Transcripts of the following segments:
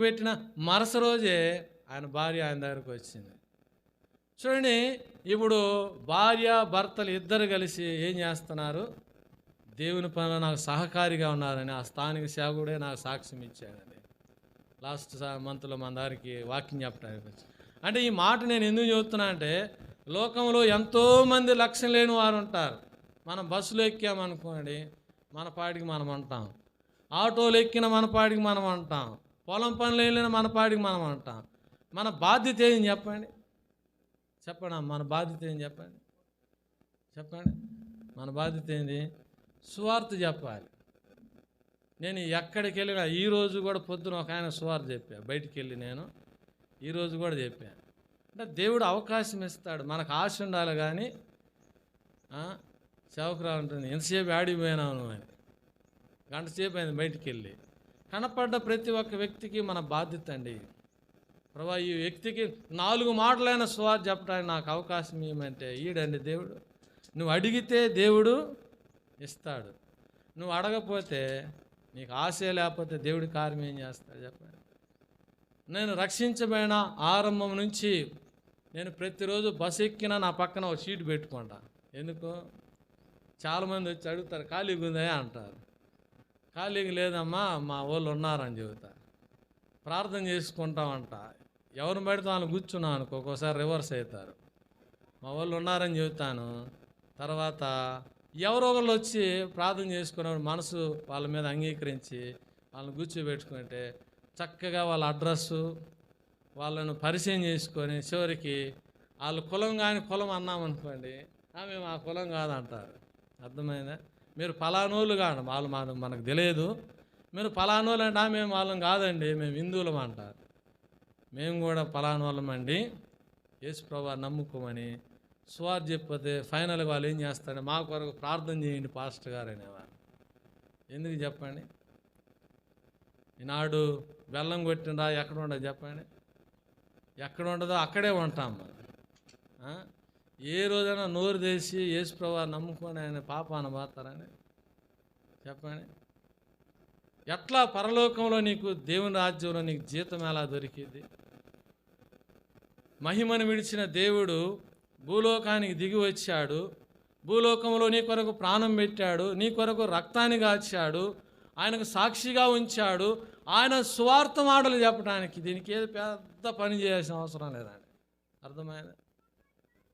పెట్టిన మరుస రోజే ఆయన భార్య ఆయన దగ్గరకు వచ్చింది. చూడండి ఇప్పుడు భార్య భర్తలు ఇద్దరు కలిసి ఏం చేస్తున్నారు? దేవుని పనులు నాకు సహకారిగా ఉన్నారని ఆ స్థానిక సేవకుడే నాకు సాక్ష్యం ఇచ్చాడని లాస్ట్ మంత్లో మన దానికి వాకింగ్ చెప్పడానికి అంటే ఈ మాట నేను ఎందుకు చెబుతున్నా అంటే లోకంలో ఎంతోమంది లక్ష్యం లేని వారు ఉంటారు. మనం బస్సులో ఎక్కామనుకోండి మన పాటికి మనం అంటాం ఆటోలు ఎక్కిన మన పాటికి మనం అంటాం పొలం పనులు వెళ్ళిన మన పాడికి మనం అంటాం. మన బాధ్యత ఏం చెప్పండి? చెప్పండి మన బాధ్యత ఏం చెప్పండి? చెప్పండి. మన బాధ్యత ఏంది? సువార్త చెప్పాలి. నేను ఎక్కడికి వెళ్ళినా ఈరోజు కూడా పొద్దున ఒక ఆయన సువార్త చెప్పాను బయటికి వెళ్ళి నేను ఈరోజు కూడా చెప్పాను అంటే దేవుడు అవకాశం ఇస్తాడు. మనకు ఆశ ఉండాలి కానీ సేవకురా ఉంటుంది ఎంతసేపు ఆడిపోయినాను అని. గంట సేపు అయింది బయటికి వెళ్ళి. కనపడ్డ ప్రతి ఒక్క వ్యక్తికి మన బాధ్యత అండి. ప్రభా ఈ వ్యక్తికి నాలుగు మాటలైన స్వార్ చెప్పడానికి నాకు అవకాశం ఏమంటే ఈడండి దేవుడు. నువ్వు అడిగితే దేవుడు ఇస్తాడు. నువ్వు అడగపోతే నీకు ఆశ లేకపోతే దేవుడి కార్యం ఏం చేస్తాడు చెప్పండి. నేను రక్షించబడిన ఆరంభం నుంచి నేను ప్రతిరోజు బస్ ఎక్కినా నా పక్కన ఒక సీట్ పెట్టుకుంటా. ఎందుకు? చాలామంది వచ్చి అడుగుతారు ఖాళీగా ఉందా అంటారు. ఖాళీగా లేదమ్మా మా వాళ్ళు ఉన్నారని చెబుతా. ప్రార్థన చేసుకుంటామంట. ఎవరిని పెడితే వాళ్ళని కూర్చున్నాం అనుకో ఒక్కోసారి రివర్స్ అవుతారు. మా వాళ్ళు ఉన్నారని చెబుతాను. తర్వాత ఎవరో ఒకళ్ళు వచ్చి ప్రార్థన చేసుకున్నప్పుడు మనసు వాళ్ళ మీద అంగీకరించి వాళ్ళని కూర్చోబెట్టుకుంటే చక్కగా వాళ్ళ అడ్రస్సు వాళ్ళను పరిచయం చేసుకొని చివరికి వాళ్ళు కులం కానీ కులం అన్నామనుకోండి "ఆ, మేము ఆ కులం కాదంటారు. అర్థమైందా? మీరు ఫలానోళ్ళు కాదు వాళ్ళు మన మనకు తెలియదు. మీరు ఫలానోళ్ళు అంటే మేము వాళ్ళం కాదండి మేము హిందువులం అంటారు మేము కూడా ఫలానోళ్ళమండి యేసు ప్రభా నమ్ముకోమని సువార్ చెప్పితే ఫైనల్గా వాళ్ళు ఏం చేస్తారని మా కొరకు ప్రార్థన చేయండి పాస్టర్ గారు అనేవారు. ఎందుకు చెప్పండి? ఈనాడు బెల్లం కొట్టిండా ఎక్కడ ఉండదు చెప్పండి? ఎక్కడ ఉండదో అక్కడే ఉంటాం. ఏ రోజైనా నోరు తెసి యేసు ప్రభా నమ్ముకొని ఆయన పాపాన పోతారని చెప్పండి. ఎట్లా పరలోకంలో నీకు దేవుని రాజ్యంలో నీకు జీతం ఎలా దొరికింది? మహిమను విడిచిన దేవుడు భూలోకానికి దిగి వచ్చాడు. భూలోకంలో నీ కొరకు ప్రాణం పెట్టాడు. నీ కొరకు రక్తాన్ని కాచాడు ఆయనకు సాక్షిగా ఉంచాడు. ఆయన స్వార్థ మాటలు చెప్పడానికి దీనికి ఏది పెద్ద పని చేయాల్సిన అవసరం లేదండి. అర్థమైంది?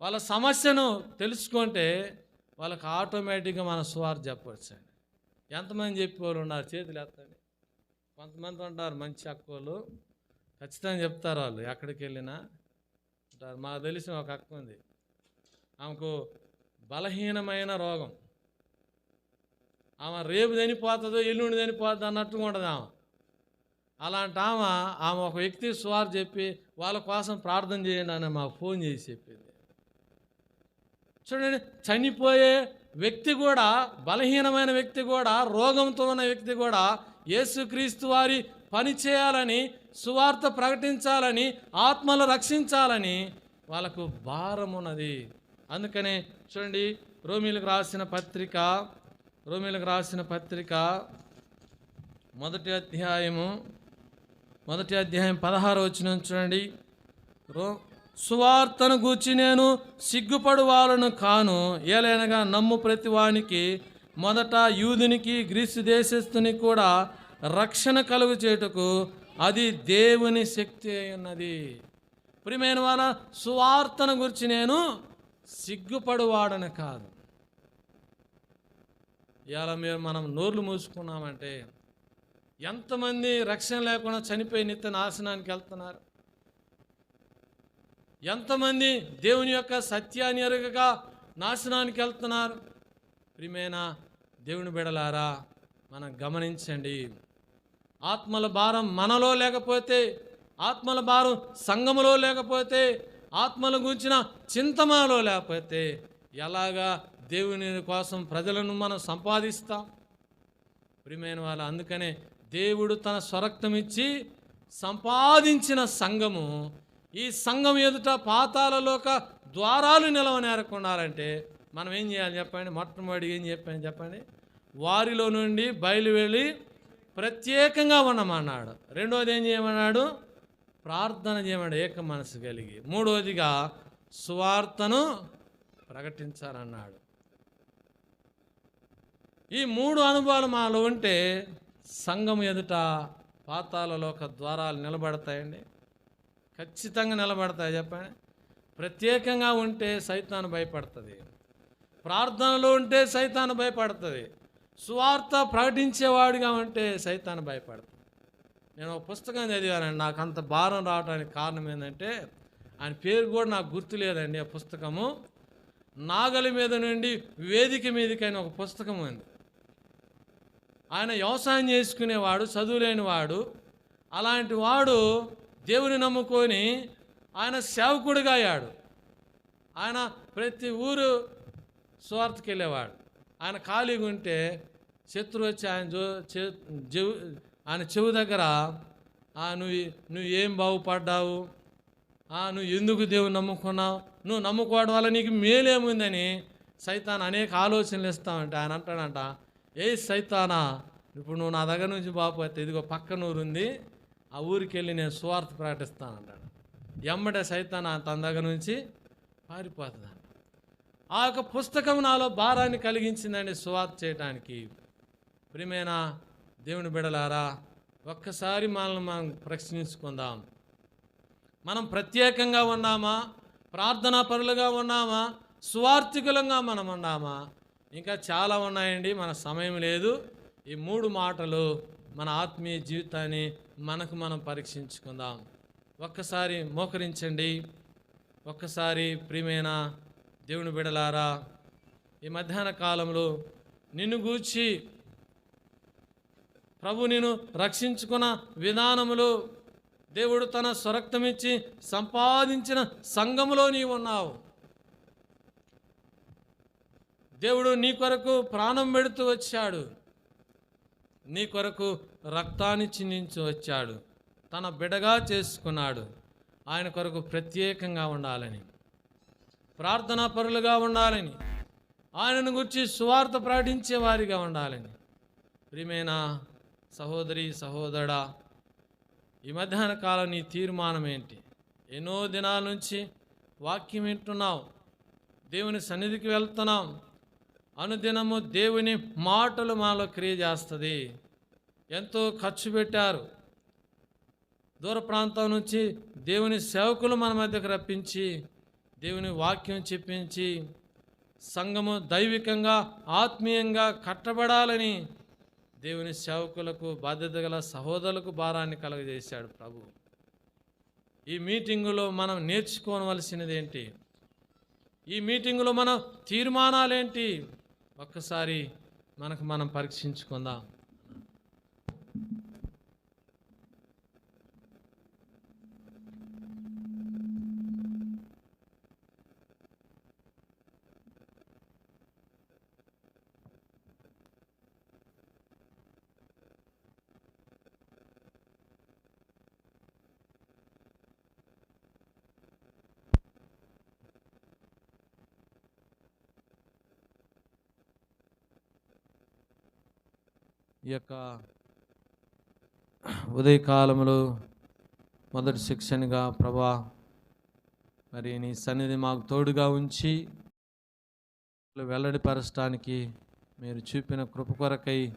వాళ్ళ సమస్యను తెలుసుకుంటే వాళ్ళకి ఆటోమేటిక్గా మన సువార్ చెప్పవచ్చు అండి ఎంతమంది చెప్పేవాళ్ళు ఉన్నారు? చేతులు ఎత్తండి. కొంతమంది ఉంటారు మంచి అక్కోళ్ళు. ఖచ్చితంగా చెప్తారు వాళ్ళు ఎక్కడికి వెళ్ళినా. ఉంటారు. మాకు తెలిసిన ఒక అక్క ఉంది. ఆమెకు బలహీనమైన రోగం. ఆమె రేపు చనిపోతుందో ఎల్లుండి చనిపోతుంది అన్నట్టుగా ఉండదు ఆమె. అలాంటి ఆమె ఆమె ఒక వ్యక్తి సువార్ చెప్పి వాళ్ళ కోసం ప్రార్థన చేయండి అని మాకు ఫోన్ చేసి చెప్పింది. చూడండి చనిపోయే వ్యక్తి కూడా బలహీనమైన వ్యక్తి కూడా రోగంతో ఉన్న వ్యక్తి కూడా యేసుక్రీస్తు వారి పని చేయాలని సువార్త ప్రకటించాలని ఆత్మలు రక్షించాలని వాళ్ళకు భారం ఉన్నది. అందుకనే చూడండి రోమిలకు రాసిన పత్రిక రోమిలకు రాసిన పత్రిక మొదటి అధ్యాయము మొదటి అధ్యాయం పదహారు వచ్చిన చూడండి. రో సువార్తను గూర్చి నేను సిగ్గుపడు వాళ్ళను కాను. ఏలైనగా నమ్ము ప్రతివానికి మొదట యూదునికి గ్రీసు దేశస్థుని కూడా రక్షణ కలుగు చేటుకు అది దేవుని శక్తి అయి ఉన్నది ప్రియమైన వాళ్ళ సువార్తను గురించి నేను సిగ్గుపడువాడని కాదు. ఇవాళ మేము మనం నోర్లు మూసుకున్నామంటే ఎంతమంది రక్షణ లేకుండా చనిపోయి నిత్య నాశనానికి వెళ్తున్నారు? ఎంతమంది దేవుని యొక్క సత్యాన్ని ఎరగక నాశనానికి వెళ్తున్నారు? ప్రియమైన దేవుని బిడలారా మనం గమనించండి. ఆత్మల భారం మనలో లేకపోతే ఆత్మల భారం సంఘములో లేకపోతే ఆత్మల గురించిన చింతమలో లేకపోతే ఎలాగా దేవుని కోసం ప్రజలను మనం సంపాదిస్తాం? ప్రియమైన వాళ్ళ అందుకనే దేవుడు తన స్వరక్తం ఇచ్చి సంపాదించిన సంఘము ఈ సంఘం ఎదుట పాతాలలోక ద్వారాలు నిలవనేరకుండాలంటే మనం ఏం చేయాలి చెప్పండి? మొట్టమొదటి ఏం చెప్పాను చెప్పండి? వారిలో నుండి బయలు వెళ్ళి ప్రత్యేకంగా ఉండమన్నాడు. రెండోది ఏం చేయమన్నాడు? ప్రార్థన చేయమన్నాడు. ఏక మనసు కలిగి. మూడోదిగా సువార్తను ప్రకటించాలన్నాడు. ఈ మూడు అనుభవాలు మాలో ఉంటే సంఘం ఎదుట పాతాలలోక ద్వారాలు నిలబడతాయండి. ఖచ్చితంగా నిలబడతాయి చెప్పండి. ప్రత్యేకంగా ఉంటే సైతాను భయపడుతుంది. ప్రార్థనలో ఉంటే సైతాను భయపడుతుంది. సువార్త ప్రకటించేవాడిగా ఉంటే సైతాను భయపడుతుంది. నేను ఒక పుస్తకం చదివానండి. నాకు అంత భారం రావడానికి కారణం ఏంటంటే ఆయన పేరు కూడా నాకు గుర్తు లేదండి ఆ పుస్తకము. నాగలి మీద నుండి వేదిక మీదకైన ఒక పుస్తకం ఉంది. ఆయన వ్యవసాయం చేసుకునేవాడు చదువులేని వాడు అలాంటి వాడు దేవుని నమ్ముకొని ఆయన సేవకుడిగా అయ్యాడు. ఆయన ప్రతి ఊరు స్వార్థకి వెళ్ళేవాడు. ఆయన ఖాళీగా ఉంటే శత్రువు వచ్చి ఆయన చె- చెవు ఆయన చెవు దగ్గర నువ్వు నువ్వు ఏం బాగుపడ్డావు? ఆ, నువ్వు ఎందుకు దేవుని నమ్ముకున్నావు? నువ్వు నమ్ముకోవడం వల్ల నీకు మేలేముందని సైతాన్ అనేక ఆలోచనలు ఇస్తామంటే. ఆయన అంటాడంట ఏ సైతానా ఇప్పుడు నువ్వు నా దగ్గర నుంచి బాగుపోతే ఇదిగో పక్కన ఊరుంది ఆ ఊరికి వెళ్ళి నేను సువార్త అన్నాడు ఎమ్మడే సైతాన్ తన దగ్గర నుంచి పారిపోతుంది ఆ యొక్క పుస్తకం నాలో భారాన్ని కలిగించిందండి సువార్త చేయడానికి ప్రియమైన దేవుని బిడలారా ఒక్కసారి మనల్ని మనం ప్రశ్నించుకుందాం. మనం ప్రత్యేకంగా ఉన్నామా? ప్రార్థనా పరులుగా ఉన్నామా? స్వార్థికులంగా మనం ఉన్నామా? ఇంకా చాలా ఉన్నాయండి మన సమయం లేదు. ఈ మూడు మాటలు మన ఆత్మీయ జీవితాన్ని మనకు మనం పరీక్షించుకుందాం. ఒక్కసారి మోకరించండి. ఒక్కసారి ప్రియమైన దేవుని బిడలారా ఈ మధ్యాహ్న కాలంలో నిన్ను గూర్చి ప్రభు నేను రక్షించుకున్న విధానములు దేవుడు తన స్వరక్తమిచ్చి సంపాదించిన సంఘములో నీవు ఉన్నావు. దేవుడు నీ కొరకు ప్రాణం పెడుతూ వచ్చాడు. నీ కొరకు రక్తాన్ని చిందించి వచ్చాడు. తన బిడగా చేసుకున్నాడు. ఆయన కొరకు ప్రత్యేకంగా ఉండాలని. ప్రార్థనా పరులుగా ఉండాలని. ఆయనను గురించి సువార్త ప్రకటించే వారిగా ఉండాలని. ప్రియమైన సహోదరి సహోదరా ఈ మధ్యాహ్న కాలం నీ తీర్మానం ఏంటి? ఎన్నో దినాల నుంచి వాక్యం వింటున్నావు. దేవుని సన్నిధికి వెళ్తున్నాం. అనుదినము దేవుని మాటలు మాలో క్రియ చేస్తుంది ఎంతో ఖర్చు పెట్టారు. దూర ప్రాంతం నుంచి దేవుని సేవకులు మన మధ్యకు రప్పించి దేవుని వాక్యం చెప్పించి సంఘము దైవికంగా ఆత్మీయంగా కట్టబడాలని దేవుని సేవకులకు బాధ్యత గల సహోదరులకు భారాన్ని కలగజేశాడు ప్రభు. ఈ మీటింగులో మనం నేర్చుకోవలసినది ఏంటి? ఈ మీటింగులో మన తీర్మానాలేంటి? ఒక్కసారి మనకు మనం పరీక్షించుకుందాం. ఈ యొక్క ఉదయకాలంలో మొదటి శిక్షణగా ప్రభా మరి నీ సన్నిధి మాకు తోడుగా ఉంచి వెల్లడిపరచడానికి మీరు చూపిన కృప కొరకై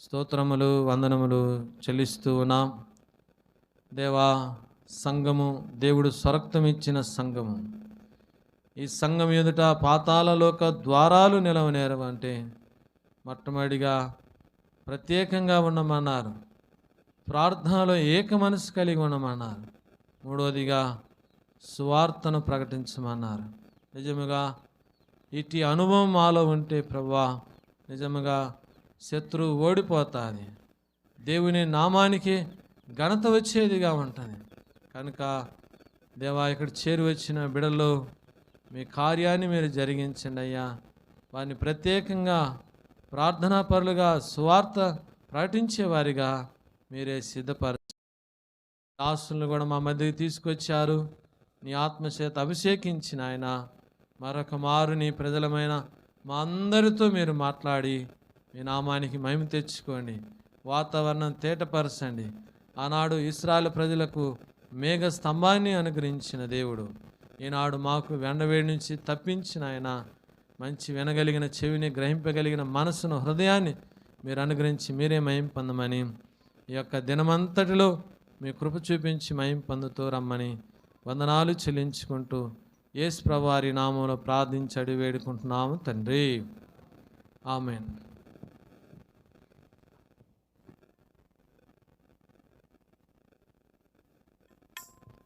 స్తోత్రములు వందనములు చెల్లిస్తూ ఉన్నాం. దేవా సంఘము దేవుడు స్వరక్తం ఇచ్చిన సంఘము. ఈ సంఘం ఎదుట పాతాళలోక ద్వారాలు నిలవనేరవంటే మొట్టమొదటిగా ప్రత్యేకంగా ఉండమన్నారు. ప్రార్థనలో ఏక మనసు కలిగి ఉండమన్నారు. మూడవదిగా సువార్తను ప్రకటించమన్నారు. నిజముగా ఇటు అనుభవం మాలో ఉంటే ప్రభా నిజముగా శత్రువు ఓడిపోతుంది. దేవుని నామానికి ఘనత వచ్చేదిగా ఉంటుంది. కనుక దేవా ఇక్కడ చేరి వచ్చిన బిడల్లో మీ కార్యాన్ని మీరు జరిగించండి అయ్యా. వారిని ప్రత్యేకంగా ప్రార్థనా పరులుగా సువార్త ప్రకటించేవారిగా మీరే సిద్ధపర దాసులను కూడా మా మధ్యకి తీసుకొచ్చారు. నీ ఆత్మచేత అభిషేకించిన ఆయన మరొక మారు నీ ప్రజలమైన మా అందరితో మీరు మాట్లాడి మీ నామానికి మహిమ తెచ్చుకోండి. వాతావరణం తేటపరచండి. ఆనాడు ఇస్రాయల్ ప్రజలకు మేఘ స్తంభాన్ని అనుగ్రహించిన దేవుడు. ఈనాడు మాకు వెండవేడి నుంచి తప్పించిన ఆయన మంచి వినగలిగిన చెవిని గ్రహింపగలిగిన మనసును హృదయాన్ని మీరు అనుగ్రహించి మీరే మయం పొందమని ఈ యొక్క దినమంతటిలో మీ కృప చూపించి మయం పొందుతూ రమ్మని వందనాలు చెల్లించుకుంటూ యేసు ప్రభువారి నామంలో ప్రార్థించి అడిగి వేడుకుంటున్నాము తండ్రి. ఆమెన్.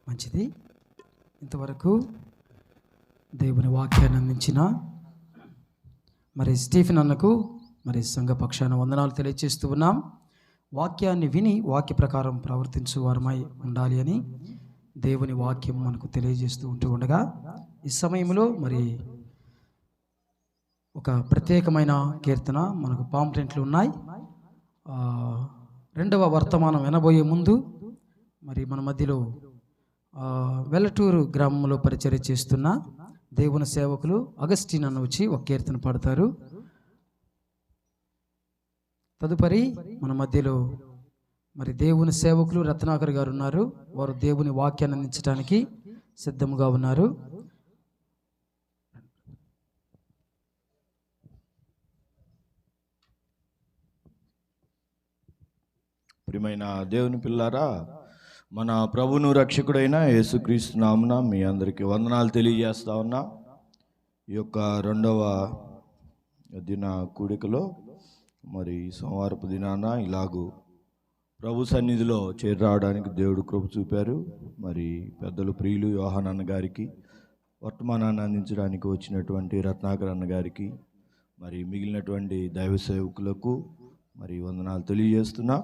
మంచిది. ఇంతవరకు దేవుని వాక్యాన్ని అందించిన మరి స్టీఫెన్ అన్నకు మరి సంఘ పక్షాన వందనాలు తెలియజేస్తూ ఉన్నాం. వాక్యాన్ని విని వాక్య ప్రకారం ప్రవర్తించు వారమై ఉండాలి అని దేవుని వాక్యం మనకు తెలియజేస్తూ ఉంటూ ఉండగా ఈ సమయంలో మరి ఒక ప్రత్యేకమైన కీర్తన మనకు పాంప్లెంట్లు ఉన్నాయి. రెండవ వర్తమానం వినబోయే ముందు మరి మన మధ్యలో వెల్లటూరు గ్రామంలో పరిచర్య చేస్తున్న దేవుని సేవకులు అగస్టిన్ అన్న వచ్చి ఒక కీర్తన పాడతారు. తదుపరి మన మధ్యలో మరి దేవుని సేవకులు రత్నాకర్ గారు ఉన్నారు. వారు దేవుని వాక్యాన్ని అందించడానికి సిద్ధముగా ఉన్నారు. ప్రియమైన దేవుని పిల్లారా మన ప్రభును రక్షకుడైన యేసుక్రీస్తు నామున మీ అందరికీ వందనాలు తెలియజేస్తా ఉన్నా. ఈ యొక్క రెండవ దిన కూడికలో మరి సోమవారపు దినాన ఇలాగూ ప్రభు సన్నిధిలో చేరరావడానికి దేవుడు కృప చూపారు. మరి పెద్దలు ప్రియులు యోహాన్ గారికి వర్తమానాన్ని అందించడానికి వచ్చినటువంటి రత్నాకర్ అన్న గారికి మరి మిగిలినటువంటి దైవ సేవకులకు మరి వందనాలు తెలియజేస్తున్నా.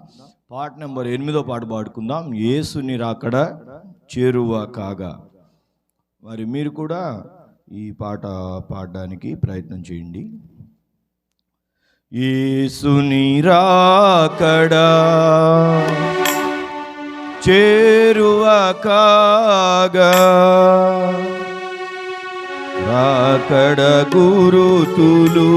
పాట నెంబర్ ఎనిమిదో పాట పాడుకుందాం. యేసుని రాకడ చేరువ కాగా. మరి మీరు కూడా ఈ పాట పాడడానికి ప్రయత్నం చేయండి. ఏసుని రాకడా చేరువ కాగా. రాకడ గురుతులు